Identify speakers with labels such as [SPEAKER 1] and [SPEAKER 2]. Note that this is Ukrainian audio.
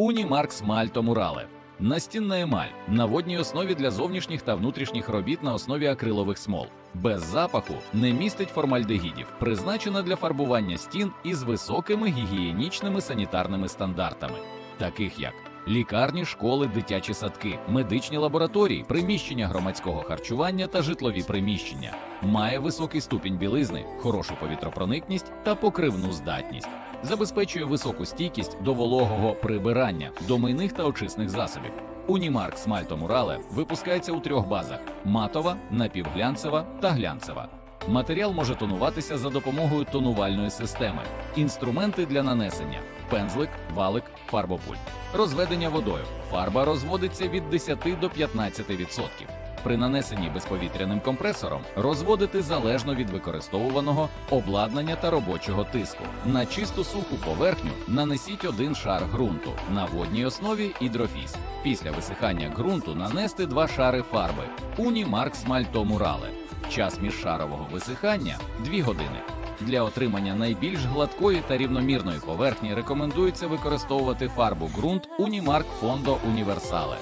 [SPEAKER 1] Унімарк Смальто Мурале. Настінна емаль на водній основі для зовнішніх та внутрішніх робіт на основі акрилових смол. Без запаху не містить формальдегідів, призначена для фарбування стін із високими гігієнічними санітарними стандартами, таких як лікарні, школи, дитячі садки, медичні лабораторії, приміщення громадського харчування та житлові приміщення. Має високий ступінь білизни, хорошу повітропроникність та покривну здатність. Забезпечує високу стійкість до вологого прибирання, до мийних та очисних засобів. Унімарк Смальто Мурале випускається у трьох базах: матова, напівглянцева та глянцева. Матеріал може тонуватися за допомогою тонувальної системи, інструменти для нанесення, пензлик, валик, фарбопульт. Розведення водою. Фарба розводиться від 10 до 15%. При нанесенні безповітряним компресором розводити залежно від використовуваного обладнання та робочого тиску. На чисту суху поверхню нанесіть один шар ґрунту на водній основі ідрофіс. Після висихання ґрунту нанести два шари фарби Унімарк Смальто Мурале. Час міжшарового висихання 2 години. Для отримання найбільш гладкої та рівномірної поверхні рекомендується використовувати фарбу ґрунт Унімарк Фондо Універсале.